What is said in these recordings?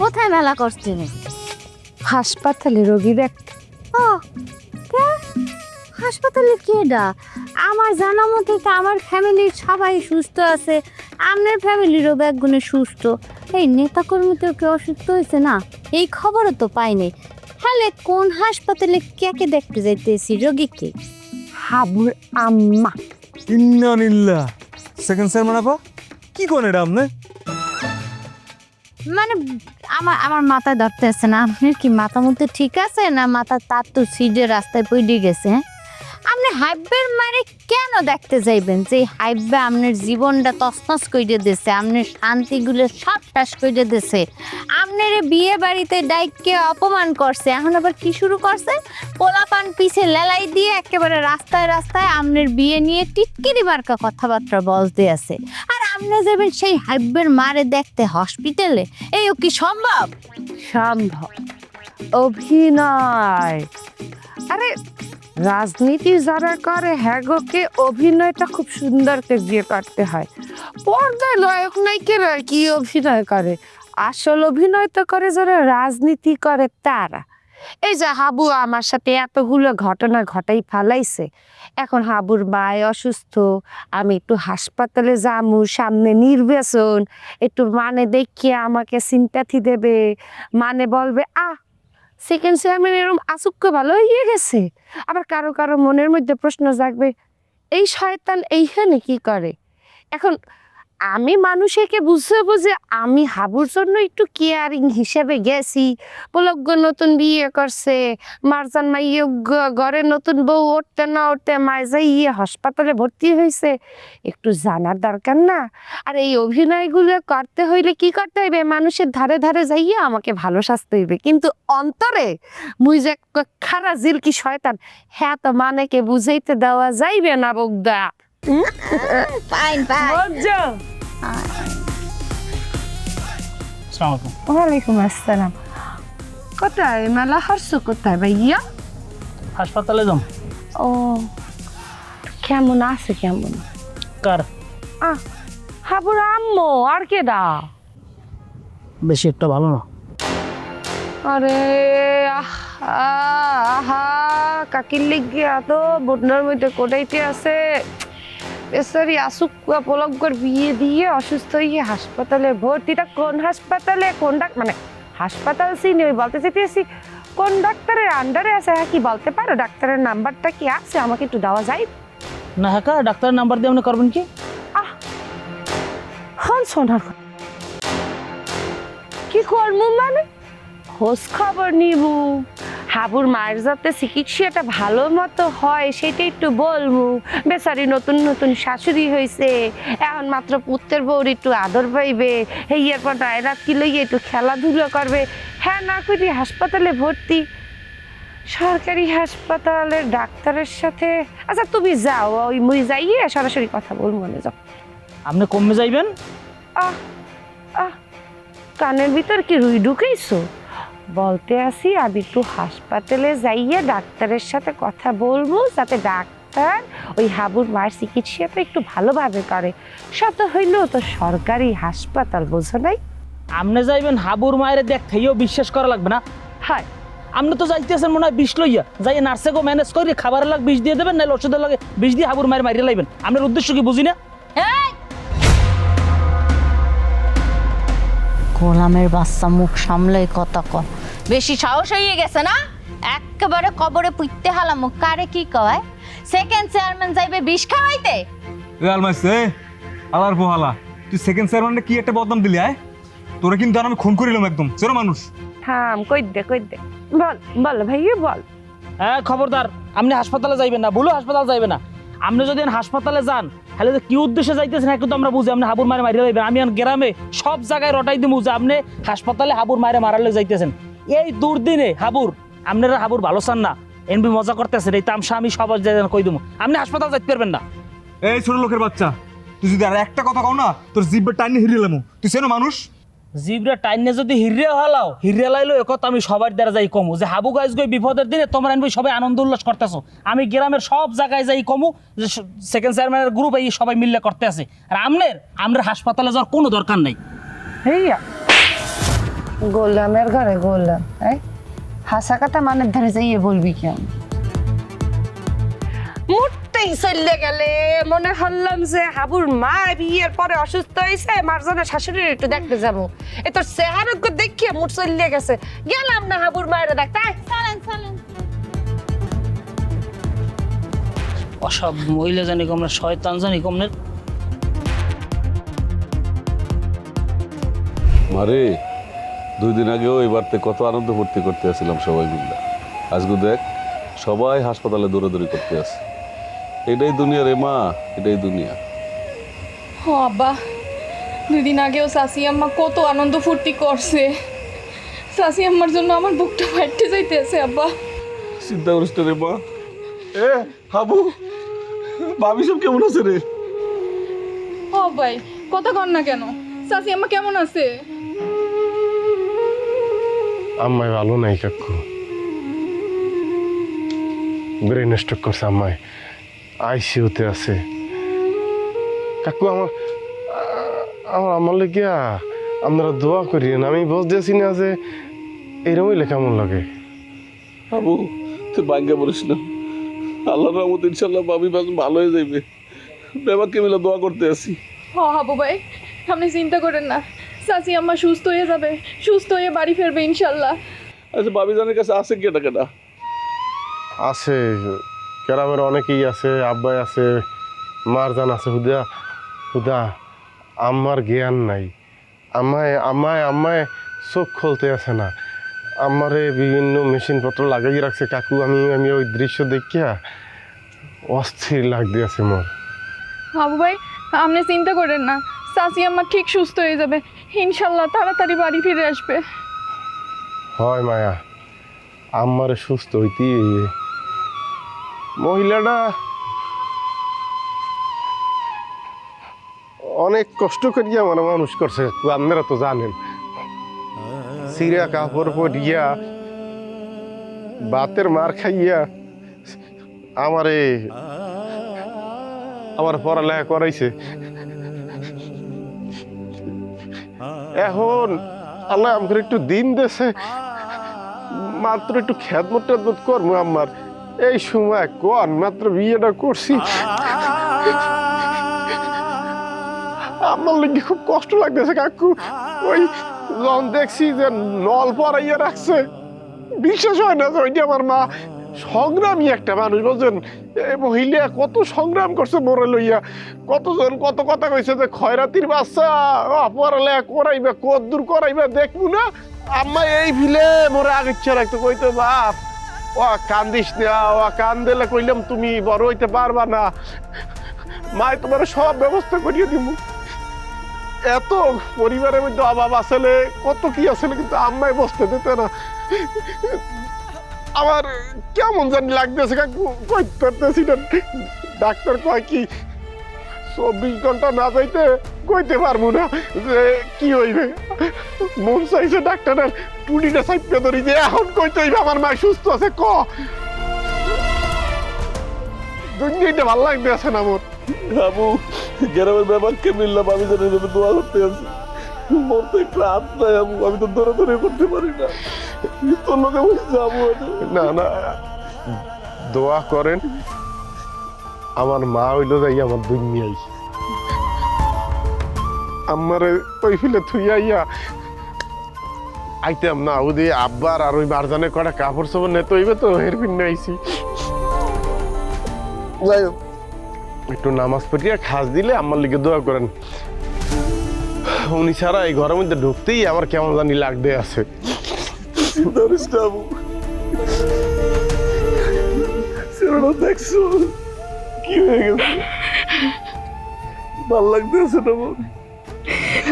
কোথায় মেলা করছেন হাসপাতালে রোগী দেখ। ও কে? হাসপাতালে কেডা? আমার জানা মতে তো আমার ফ্যামিলির সবাই সুস্থ আছে আপনার ফ্যামিলিরও ব্যাগগুনে সুস্থ। এই নেতাকর্মী তো কেউ অসুস্থ হয়েছে না? এই খবরও তো পাইনি। তাহলে কোন হাসপাতালে কেকে দেখতে যাইতেছি রোগীকে হাবুর আম্মা। ইন্নানিল্লা সেকেন্ড স্যার মানাপা কি কোন এটা আপনি? মানে আমার আমার মাথায় ধরতে আছে না। আপনার কি মাথা মধ্যে ঠিক আছে না মাথা তার তো সিডে রাস্তায় পড়ে গেছে? আপনি হাইবের মারে কেন দেখতে যাইবেন যে হাইবে আপনার জীবনটা তছনছ করে দিছে, আপনার শান্তিগুলো সব শেষ করে দিছে? আপনার বিয়ে বাড়িতে ডাইককে অপমান করছে, এখন আবার কি শুরু করছে? পোলাপান পিছে লেলাই দিয়ে একেবারে রাস্তায় রাস্তায় আপনার বিয়ে নিয়ে টিটকিরি মার্কা কথাবার্তা বলতে আছে। আর আপনি যাবেন, সেই হাইবের মারে দেখতে হসপিটালে? এই কি সম্ভব? সম্ভব। অভিনয়। আরে, রাজনীতি যারা করে হ্যাগোকে অভিনয়টা খুব সুন্দর করে দিয়ে করতে হয়। পর্দায় নায়ক নায়িকেরা কি অভিনয় করে? আসল অভিনয় তো করে যারা রাজনীতি করে, তারা। এই যে হাবু আমার সাথে এতগুলো ঘটনা ঘটাই ফালাইছে। এখন হাবুর মায় অসুস্থ, আমি একটু হাসপাতালে যামু, সামনে নির্বাচন, একটু মানে দেখিয়ে আমাকে সিম্প্যাথি দেবে মানে বলবে, আহ সেকেন্ড চেয়ারম্যান এরকম আসুক্য ভালো হয়ে গেছে। আবার কারও কারও মনের মধ্যে প্রশ্ন জাগবে, এই শয়তান এইখানে কি করে? এখন আমি মানুষকে বুঝতে বুঝে আমি হাবুর জন্য একটু কেয়ারিং হিসেবে গেছি। পলজ্ঞ নতুন বিয়ে করছে, মারজান মাইয়ে ঘরে নতুন বউ উঠতে না উঠতে যাই ইয়ে হাসপাতালে ভর্তি হয়েছে একটু জানার দরকার না। আর এই অভিনয়গুলো করতে হইলে কি করতে হইবে? মানুষের ধারে ধারে যাইয়া আমাকে ভালো সাজতে হইবে। কিন্তু অন্তরে মুই যে খারা জিল কি শয়তান হ্যাঁ তো মানেকে বুঝাইতে দেওয়া যাইবে না বগদা ফাইন ফাইন ওয়ালাইকুম আসসালাম কোথায় মেলা হারছো কোথায় ভাইয়া হাসপাতালে যাম ও কেমন আছে কেমন কার আহ হাবুর আম্মু আর কে দা বেশি একটা ভালো না আরে আহা আহা কাকির লিগিয়া তো বন্যার মধ্যে কোটাইতে আছে বেচারি আসুক পলকর বিয়ে দিয়ে অসুস্থ হয়ে হাসপাতালে ভর্তিটা কোন হাসপাতালে কোন ডাক মানে হাসপাতাল চিনি ওই বলতে চাইতেছি কোন ডাক্তারের আন্ডারে আছে হ্যাঁ কি বলতে পারো? ডাক্তারের নাম্বারটা কি আছে? আমাকে একটু দেওয়া যায়। না হ্যাঁ ডাক্তারের নাম্বার দিয়ে আপনি করবেন কি? হন সোনার। কি করব মানে? খোঁজ খবর নিব। হাবুর মায়ের যাতে চিকিৎসাটা ভালো মতো হয় সেটা একটু বলব বেচারি নতুন নতুন শাশুড়ি হয়েছে এখন মাত্র পুত্রের বউর একটু আদর পাইবে এই এরপর রাত কি লইয়ে একটু খেলাধুলো করবে। হ্যাঁ না করি হাসপাতালে ভর্তি। সরকারি হাসপাতালের ডাক্তারের সাথে। আচ্ছা তুমি যাও ওই মুই যাইয়ে সরাসরি কথা বলব মনে যাও। আপনি কমে যাইবেন? আহ আহ কানের ভিতর কি রুই ঢুকেইছো? বলতে আসি আমি একটু হাসপাতালে যাইয়ে ডাক্তারের সাথে কথা বলব যাতে ডাক্তার ওই হাবুর মায়ের চিকিৎসাটা একটু ভালোভাবে করে। শত হইলেও তো সরকারি হাসপাতাল বোঝো নাই? আপনি যাইবেন হাবুর মায়ের দেখাইও বিশ্বাস করা লাগবে না? হ্যাঁ। আপনি তো যাইতেছেন মনে হয় বিষ লইয়া যাই নার্সে গো ম্যানেজ করে খাবার লাগ বিষ দিয়ে দেবেন নাহলে ওষুধের লাগে বিষ দিয়ে হাবুর মায়ের মারিয়ে লাইবেন। আপনার উদ্দেশ্য কি বুঝি না? গোলামের বাচ্চা মুখ সামলে কথা কয় বেশি সাহস হয়ে গেছে না? একেবারে কবরে পুইতে হালাম কারে কি কয়? সেকেন্ড চেয়ারম্যান যাইবে বিষ খাওয়াইতে? এ আলমাইছে আলার পোহালা তুই সেকেন্ড স্যার মানে কি একটা বদনাম দিলি আয়? তোরা কিন্তু আর আমি খুন করিলাম একদম চেনো মানুষ। থাম কই দে কই দে। বল বল ভাইয়া বল। হ্যাঁ খবরদার আপনি হাসপাতালে যাইবেন না ভুলো হাসপাতাল যাইবেন না। আপনি যদি হাসপাতালে যান তাহলে কি উদ্দেশ্যে যাইতেছেন? একটু তো আমরা বুঝি, আপনি হাবুর মারে মারিয়ে লাইবেন আমি গ্রামে সব জায়গায় রটাই দিমু যে আপনি হাসপাতালে হাবুর মারে মারালে যাইতেছেন। এই দুর্দিনে হাবুর, আপনারা হাবুর ভালো চান না। এমবি মজা করতেছেন, এই তামসা আমি সবার জায়গায় কই দেবো আপনি হাসপাতাল যাইতে পারবেন না। এই ছোট লোকের বাচ্চা, তুই যদি আর একটা কথা কও না, তোর জিব্বে টাইনি হিরিয়ে তুই সেন মানুষ? জিবরা টাইনে যদি হিরে হালাও হিরে লাইলো এ কথা আমি সবার দ্বারা যাই কমু। যে হাবু গাইজ গই বিপদের দিনে তোমরা আনবি সবাই আনন্দ উল্লাস করতেছো। আমি গ্রামের সব জায়গায় যাই কমু যে সেকেন্ড চেয়ারম্যানের গ্রুপ এই সবাই মিললে করতে আছে আর আমনের আমরা হাসপাতালে যাওয়ার কোনো দরকার নাই। ভাইয়া গোলামের ঘরে গোলাম হ্যাঁ হাসা কথা মানের ধারে যাইয়ে বলবি কেন? মুটতেই চললে গেলে মনে হল্লাম যে হাবুর মা বিয়ের পরে অসুস্থ হয়েছে শাশুড়ির একটু দেখতে যাব। এ তোর চেহারোগ্য দেখিয়ে মুট চললে গেছে। গেলাম না হাবুর মায়ের দেখতে চলেন চলেন। অসব মহিলা জানি কমনে শয়তান জানি কমনে মারে দুই দিন আগেও এই বাড়িতে কত আনন্দ ভর্তি করতে আসছিলাম সবাই মিলে। আজকে দেখ সবাই হাসপাতালে দৌড়াদৌড়ি করতে আছে এটাই দুনিয়া রে মা এটাই দুনিয়া। ও আব্বা দুই দিন আগেও শাসি আম্মা কত আনন্দ ফুর্তি করছে। শাসি আম্মার জন্য আমার বুকটা ফাটতে যাইতেছে আব্বা। চিন্তা করিস না রে মা। এ হাবু ভাবি সব কেমন আছে রে? ও ভাই কথা কর না কেন? শাসি আম্মা কেমন আছে? আম্মাই ভালো নাই কাকু। ব্রেন স্ট্রোক করছে আম্মাই। আইসিউতে আছে। কাকু আমার আমার আমার লেগিয়া আপনারা দোয়া করিয়েন আমি বুঝতেছি না যে এরমই লেখা মন লাগে। হাবু তুই বাঙ্গা বলিস না। আল্লাহ রহমত ইনশাল্লাহ ভাবি ভালো হয়ে যাইবে। বেবাকে মিলে দোয়া করতে আসি। হ হাবু ভাই আপনি চিন্তা করেন না। শাসি আম্মা সুস্থ হয়ে যাবে সুস্থ হয়ে বাড়ি ফিরবে ইনশাল্লাহ আচ্ছা ভাবি জানের কাছে আছে কেটা কেটা আছে। গ্রামের অনেকেই আছে আব্বাই আছে মারজান আছে। হুদা হুদা আমার জ্ঞান নাই। আমায় আমায় আমায় চোখ খুলতে আছে না। আমারে বিভিন্ন মেশিনপত্র লাগাই রাখছে। কাকু আমি আমি ওই দৃশ্য দেখিয়া অস্থির লাগতে আছে মোর। হাবু ভাই আপনি চিন্তা করেন না। শাসি আম্মা ঠিক সুস্থ হয়ে যাবে। ইনশাল্লাহ তাড়াতাড়ি বাড়ি ফিরে আসবে। হয় মায়া। আমারে সুস্থ হইতে মহিলাটা অনেক কষ্ট করিয়া আমার মানুষ করছে, আপনারা তো জানেন। সিরিয়া কাপড় পরিয়া, বাতের মার খাইয়া আমারে আমার পড়ালেখা করাইছে। এখন আল্লাহ আমাকে একটু দিন দেশে মাত্র একটু খেদমত টেদমত করব আমার এই সময় কন মাত্র বিয়েটা করছি। আমার লাগে খুব কষ্ট লাগতেছে, কাকু। ওই যখন দেখছি যে নল পরাইয়া রাখছে, বিশ্বাস হয় না যে ওইটা আমার মা সংগ্রামী একটা মানুষ বলছেন এই মহিলা কত সংগ্রাম করছে মোরে লইয়া। কতজন কত কথা কইছে যে খয়রাতির বাচ্চা পড়ালে করাইবে কত দূর করাইবে, দেখব না? আম্মা এই ভিলে মোরে আগে ইচ্ছা রাখতে, কইতে, বাপ ও কান্দিস না ও কান্দেলে কইলাম তুমি বড় হইতে পারবা না। মাই তোমার সব ব্যবস্থা করিয়ে দিব এত পরিবারের মধ্যে অভাব আসলে কত কি আসলে কিন্তু আম্মাই বসতে দিতে না। আমার কেমন জানি লাগতেছে পারতেছি না। ডাক্তার কয় কি, চব্বিশ ঘণ্টা না যাইতে কইতে পারব না যে কি হইবে। মন চাইছে ডাক্তারের টুলিটা সাইপে ধরি যে এখন কইতে হইবে আমার মা সুস্থ আছে ক? দুনিয়াটা ভালো লাগতে আছে না মোর। আবু গ্রামের ব্যাপারকে মিললাম আমি জানি জন্য দোয়া করতে আছি। মোর তো একটু হাত নাই আবু আমি তো দৌড়ে দৌড়ে করতে পারি না। তোর লোকে বসে যাব না না দোয়া করেন আমার মা হইল যাই আমার দুনিয়াই আমারে ওই ফিলে থুইয়া আইতাম না ওদি আব্বার আর ওই মারজানে কটা কাপড় সাপড় নেতে হইবে তো এর পিন আইছি। যাই হোক, একটু নামাজ পড়িয়া খাস দিলে আমার লিগে দোয়া করেন। উনি ছাড়া এই ঘরের মধ্যে ঢুকতেই আমার কেমন জানি লাগতে আছে। না দেখছ? কি হয়ে গেছে? ভালো লাগতেছে না বোন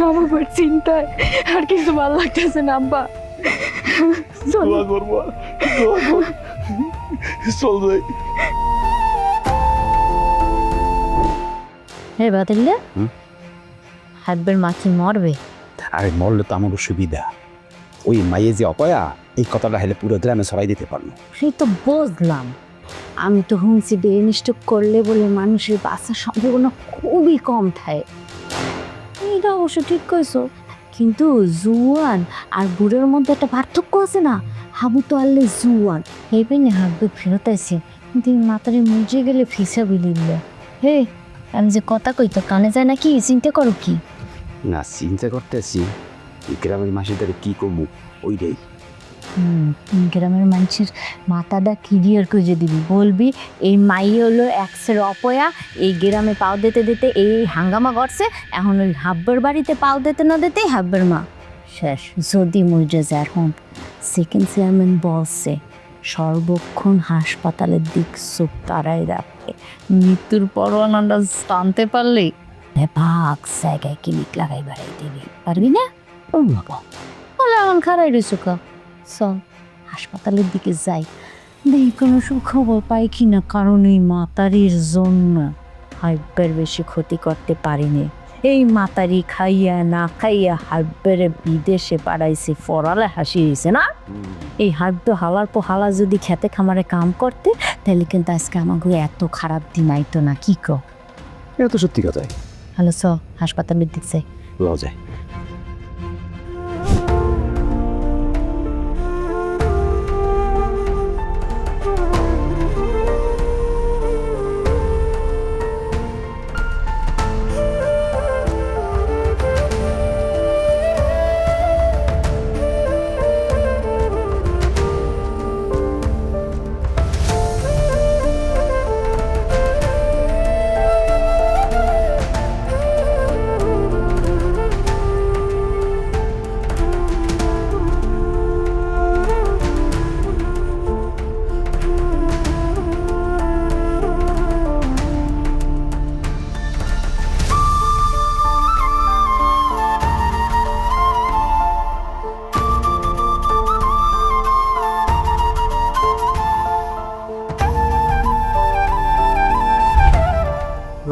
আমার বড় চিন্তায় আর কিছু ভালো লাগতেছে না আব্বা। দোয়া করব দোয়া কর চল যাই। হে বাতিল্লে। হাব্বের মাছি মরবে। আরে মরলে তো আমারও সুবিধা ওই মাইয়ে যে অপয়া এই কথাটা হেলে পুরো গ্রামে সরাই দিতে পারল সেই তো বুঝলাম। আমি তো হুমছি ব্রেন স্ট্রোক করলে বলে মানুষের বাঁচার সম্ভাবনা খুবই কম থাকে। এইটা অবশ্য ঠিক কইছো। কিন্তু জুয়ান আর বুড়ের মধ্যে একটা পার্থক্য আছে না? হাবু তো আল্লে জুয়ান। এই পেনে হাবু ফেরত আছে কিন্তু মাতারে মুজে গেলে ফিসা বিলিলে হে আমি যে কথা কই তো কানে যায় নাকি? চিন্তা করো কি? না চিন্তা করতেছি। এই গ্রামের মাসিদারে কি করব ওইটাই। হুম গ্রামের মানুষের মাথাটা ক্লিয়ার করে দিবি। বলবি, এই মাই হলো একসের অপয়া, এই গ্রামে পাও দিতে দিতে এই হাঙ্গামা করছে, এখন ওই হাব্বের বাড়িতে পাও দিতে না দিতেই হাব্বের মা। শেষ, যদি মরে এখন। সেকেন্ড চেয়ারম্যান বলছে, সর্বক্ষণ হাসপাতালের দিক চোখ তারাই রাখবে মৃত্যুর পরোয়ানাটা টানতে পারলে? ভাগ জায়গায় ক্লিনিক লাগাই বাড়াই দিবি। পারবি না? ও বাবা। বলে এমন খারাই রয়েছে চল হাসপাতালের দিকে যাই। দেখি কোনো সুখবর পাই কি না কারণ এই মাতারির জন্য হাইব্যের বেশি ক্ষতি করতে পারিনি। এই মাতারি খাইয়া না খাইয়া হাইব্যের বিদেশে পাড়াইছে ফরালে হাসি হয়েছে না? এই হাইব্য হালার পর হালা যদি খেতে খামারে কাম করতে তাহলে কিন্তু আজকে আমাকে এত খারাপ দিন আইতো না কি কো এটা তো সত্যি কথাই। হ্যালো চ হাসপাতালের দিক যাই। লও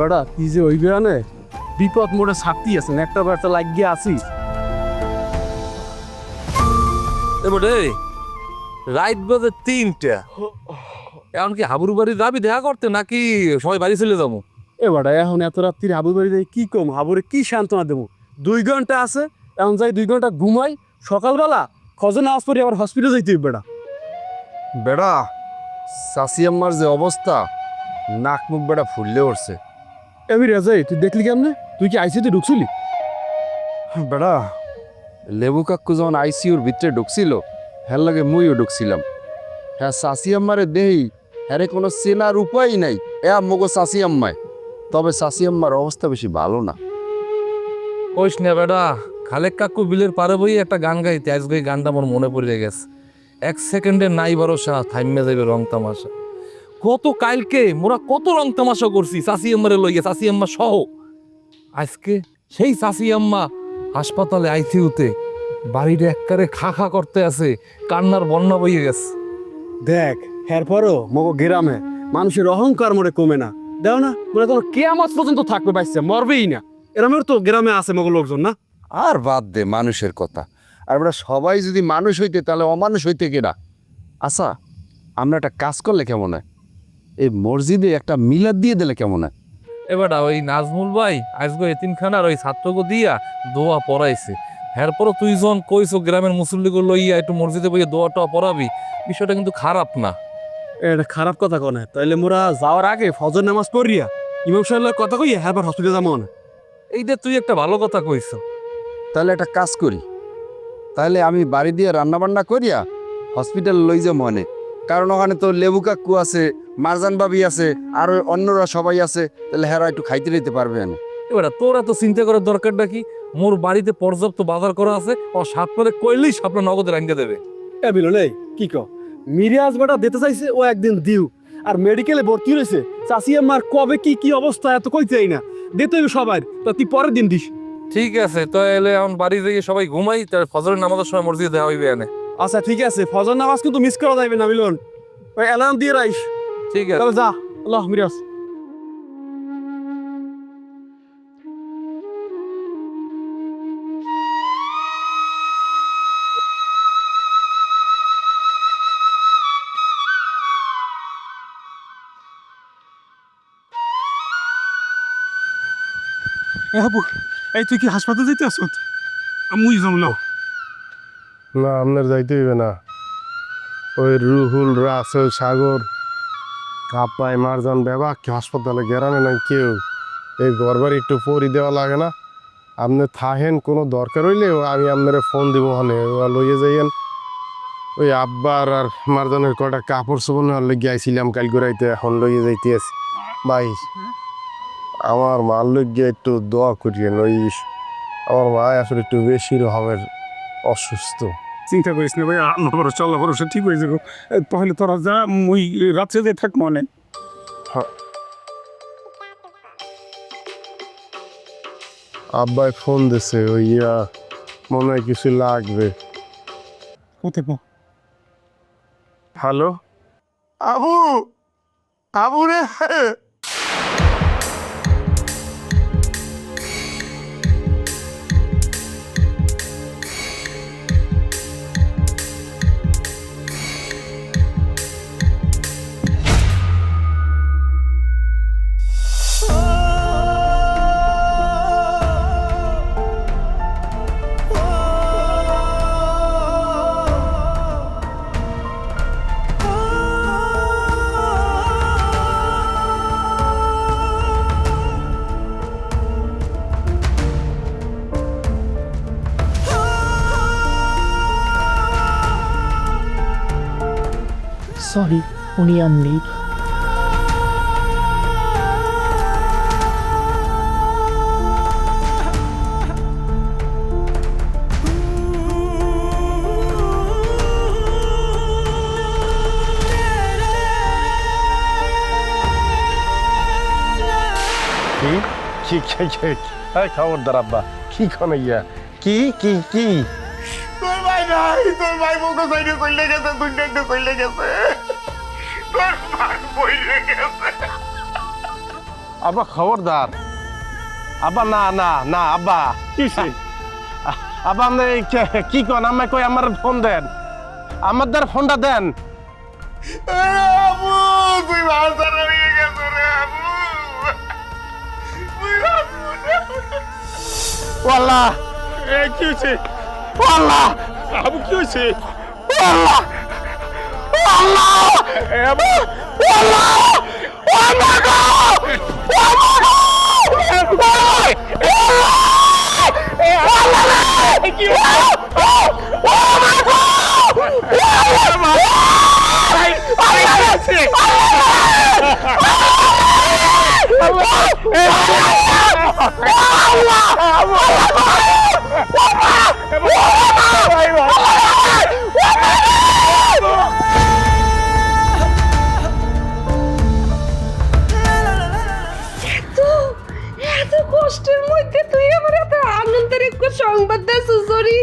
বেটা কি যে ওই বেড়ানে বিপদ মোড়ে ছাড়তি আছেন একটা বেড়া লাগিয়ে আছি। এবারে রাইট বাজে তিনটা। এখন কি হাবুর বাড়ি যাবি দেখা করতে নাকি সবাই বাড়ি চলে যাব? এ বেটা এখন এত রাত্রির হাবুর বাড়ি যাই কি কম হাবুরে কি সান্ত্বনা দেবো? দুই ঘণ্টা আছে এখন যাই দুই ঘণ্টা ঘুমাই সকালবেলা খজন আওয়াজ পরে আবার হসপিটাল যাইতে হবে বেটা বেড়া চাষি আম্মার যে অবস্থা নাক মুখ বেড়া ফুললে উঠছে। এমি রেজাই তুই দেখলি কেমনে? তুই কি আইসিতে ঢুকছিলি? বেড়া লেবু কাকু যখন আইসিউর ভিতরে ঢুকছিল হ্যার লাগে মুইও ঢুকছিলাম। হ্যাঁ চাষি আম্মারে দেহি হ্যারে কোনো চেনার উপায় নাই। এ আম্মগো চাষি আম্মায়। তবে চাষি আম্মার অবস্থা বেশি ভালো না। কইস না বেটা খালেক কাকু বিলের পারে বই একটা গান গাইতে আজকে গানটা আমার মনে পড়ে গেছে। এক সেকেন্ডে নাই ভরসা থাইমে যাবে রং তামাশা। কত কালকে মোরা কত রং তামাশা করছি চাষি আম্মারে লইয়া চাষি আম্মা সহ। আজকে সেই চাষি আম্মা হাসপাতালে আইসিউতে বাড়িটা এককারে খা খা করতে আছে কান্নার বন্যা বইয়ে গেছে। দেখ এরপরও মগো গ্রামে মানুষের অহংকার মনে কমে না। দেও না মনে তোর কে আমার পর্যন্ত থাকবে পাইছে মরবেই না। এরমের তো গ্রামে আছে মগো লোকজন না? আর বাদ দে মানুষের কথা। আর বেটা সবাই যদি মানুষ হইতে তাহলে অমানুষ হইতে কেনা আচ্ছা আমরা একটা কাজ করলে কেমন হয়? এই মসজিদে একটা মিলাদ দিয়ে দিলে কেমন হয়? এবার ওই নাজমুল ভাই আজকে এতিমখানার ওই ছাত্রকে দিয়া দোয়া পড়াইছে। এরপরও তুই যখন কইছো গ্রামের মুসল্লিগুলো লইয়া একটু মসজিদে বইয়ে দোয়া টোয়া পড়াবি বিষয়টা কিন্তু খারাপ না। এটা খারাপ কথা কনে তাইলে মোরা যাওয়ার আগে ফজর নামাজ পড়িয়া ইমাম সাহেবের কথা কইয়া হ্যাঁ হসপিটালে যাব না এইটা তুই একটা ভালো কথা কইছো। তাহলে একটা কাজ করি তাহলে আমি বাড়ি দিয়ে রান্না বান্না করিয়া হসপিটাল লই যে মনে। কারণ ওখানে তো লেবু কাকু আছে মারজান বাবি আছে আর অন্যরা সবাই আছে তাহলে হেরা একটু খাইতে নিতে পারবে না। এবার তোর এত চিন্তা করার দরকারটা কি মোর বাড়িতে পর্যাপ্ত বাজার করা আছে ও সাপনারে কইলেই সাপনা নগদে রাঙ্গে দেবে। এ বিলন এই কি ক মিরিয়াজ বেটা দিতে চাইছে ও একদিন দিউ। আর মেডিকেলে ভর্তি রয়েছে চাষি আমার কবে কি কি অবস্থা এত কইতেই না। দিতে হইবে সবার তো তুই পরের দিন দিস। ঠিক আছে তাহলে এখন বাড়ি থেকে সবাই ঘুমাই তার ফজরের নামাজের সময় মসজিদে দেওয়া হইবে এনে। আচ্ছা ঠিক আছে। ফজর নামাজ কিন্তু মিস করা যাবে না মিলন। ওই অ্যালার্ম দিয়ে রাইস ঠিক আছে। তাহলে যা। আল্লাহ মিরাজ এ হাবু এই তুই কি হাসপাতাল যেতে আসত? মুই জমলো না আপনার যাইতে হইবে না। ওই রুহুল, রাসেল, সাগর কাপাই মারজান, বেবা কি হাসপাতালে গেরানে নাই, কেউ। এই গড়বার একটু পরি দেওয়া লাগে না। আপনি থাহেন, কোনো দরকার হইলে আমি আপনারে ফোন দিব হনে লইয়ে যাইয়েন। ওই আব্বার আর মারজানের কটা কাপড় চোপড় নেওয়ার লেগে আইছিলাম কাল গড়াইতে এখন লইয়ে যাইতে আছি। ভাই, আমার মার লইগে একটু দোয়া করিয়েন, ওই আমার মা আসলে একটু বেশি রকমের অসুস্থ। চিন্তা করিস না ভাই আমার বড় চলা বড় ঠিক হয়ে যাব। তাহলে তোরা যা মুই রাত্রে যে থাক মনে আব্বাই ফোন দিছে ওই ইয়া মনে হয় কিছু লাগবে। কোথায় হ্যালো? আবু! আবু রে সরি উনি আর নেই কি কি কি? কি খবরদার কি কি কি? নাই তোর ভাই মুখো সাইডে কইলে গেছে তুই একটু কইলে গেছে। তোর ভাই বইলে গেছে। আব্বা খবরদার। আব্বা না না না আব্বা। আব্বা আপনি কি কন? আমায় কই আমার ফোন দেন? আমার দ্বার ফোনটা দেন। আবু তুই ভাষা গেছে রে আবু ওয়াল্লাহ এ কি হয়েছে ওয়াল্লাহ আবু কি হয়েছে? ওয়াল্লাহ এ আবু। ওয়াল্লাহ গো ওয়াল্লাহ গো ওয়াল্লাহ এ ওয়াল্লাহ কি ওয়াল্লাহ গো এত কষ্টের মধ্যে তুই আমার এত আনন্দের একটু সংবাদ সরি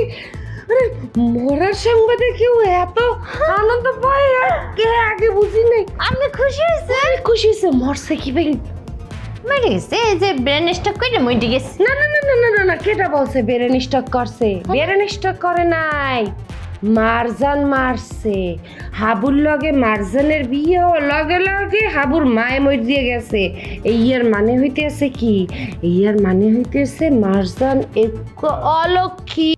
মরার সংবাদে কেউ এত আনন্দ পায় কে আগে বুঝি নাই। আপনি খুশি হয়েছে। খুশি হয়েছে মরছে কি ভাই? মেরে গেছে এই যে ব্রেন স্টক করে মইটি গেছে না না না না না না না কেটা বলছে বেরেন স্টক করছে? বেরেন স্টক করে নাই। মারজান মারছে। হাবুর লগে মারজানের বিয়ে লগে লগে হাবুর মায়ে মর দিয়ে গেছে। ইয়ার মানে হইতেছে কি? ইয়ার মানে হইতেছে মারজান এক অলক্ষী।